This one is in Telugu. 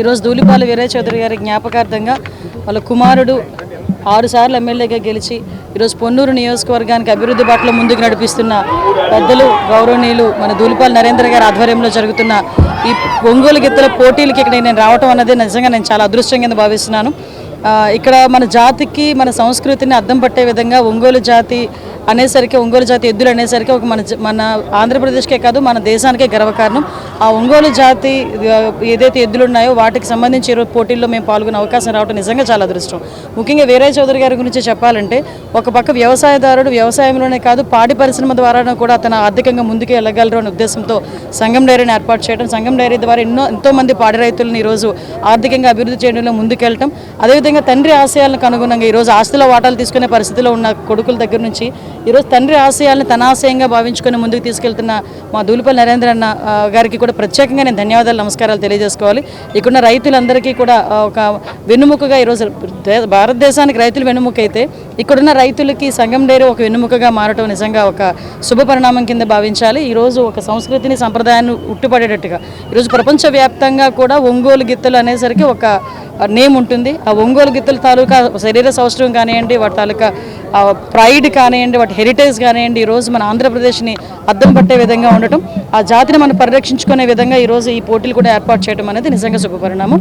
ఈరోజు ధూళిపాల వీరయ్య చౌదరి గారి జ్ఞాపకార్థంగా వాళ్ళ కుమారుడు ఆరుసార్లు ఎమ్మెల్యేగా గెలిచి ఈరోజు పొన్నూరు నియోజకవర్గానికి అభివృద్ధి బాటలో ముందుకు నడిపిస్తున్న పెద్దలు గౌరవనీయులు మన ధూళిపాల నరేంద్ర గారి ఆధ్వర్యంలో జరుగుతున్న ఈ ఒంగోలు గిత్తల పోటీలకి ఇక్కడ నేను రావటం అన్నది నిజంగా నేను చాలా అదృష్టం కింద భావిస్తున్నాను. ఇక్కడ మన జాతికి మన సంస్కృతిని అద్దం పట్టే విధంగా ఒంగోలు జాతి అనేసరికి ఒంగోలు జాతి ఎద్దులు అనేసరికి ఒక మన మన ఆంధ్రప్రదేశ్కే కాదు మన దేశానికే గర్వకారణం. ఆ ఒంగోలు జాతి ఏదైతే ఎద్దులు ఉన్నాయో వాటికి సంబంధించి ఈరోజు పోటీల్లో మేము పాల్గొనే అవకాశం రావడం నిజంగా చాలా అదృష్టం. ముఖ్యంగా వీరయ్య చౌదరి గారి గురించి చెప్పాలంటే ఒక పక్క వ్యవసాయదారుడు వ్యవసాయంలోనే కాదు పాడి పరిశ్రమ ద్వారా కూడా తన ఆర్థికంగా ముందుకు వెళ్ళగలరు అనే ఉద్దేశంతో సంఘం డైరీని ఏర్పాటు చేయడం సంఘం డైరీ ద్వారా ఎన్నో ఎంతోమంది పాడి రైతులను ఈరోజు ఆర్థికంగా అభివృద్ధి చేయడంలో ముందుకెళ్ళటం అదేవిధంగా తండ్రి ఆశయాలకు అనుగుణంగా ఈరోజు ఆస్తుల వాటాలు తీసుకునే పరిస్థితిలో ఉన్న కొడుకుల దగ్గర నుంచి ఈరోజు తండ్రి ఆశయాలను తన ఆశయంగా భావించుకొని ముందుకు తీసుకెళ్తున్న మా దూలిపల్లి నరేంద్ర అన్న గారికి కూడా ప్రత్యేకంగా నేను ధన్యవాదాలు నమస్కారాలు తెలియజేసుకోవాలి. ఇక్కడున్న రైతులందరికీ కూడా ఒక వెన్నుముకగా ఈరోజు దే- భారతదేశానికి రైతులు వెన్నుముక అయితే ఇక్కడున్న రైతులకి సంఘం డైరీ ఒక వెన్నుముకగా మారటం నిజంగా ఒక శుభ పరిణామం కింద భావించాలి. ఈరోజు ఒక సంస్కృతిని సంప్రదాయాన్ని ఉట్టుపడేటట్టుగా. ఈరోజు ప్రపంచవ్యాప్తంగా కూడా ఒంగోలు గిత్తలు అనేసరికి ఒక నేమ్ ఉంటుంది. ఆ ఒంగోలు గిత్తల తాలూకా శరీర సౌష్ఠవం కానివ్వండి వాటి తాలూకా ప్రైడ్ కానివ్వండి వాటి హెరిటేజ్ కానివ్వండి ఈరోజు మన ఆంధ్రప్రదేశ్ని అద్దం పట్టే విధంగా ఉండటం. ఆ జాతిని మనం పరిరక్షించుకునే విధంగా ఈరోజు ఈ పోటీలు కూడా ఏర్పాటు చేయడం అనేది నిజంగా శుభపరిణామం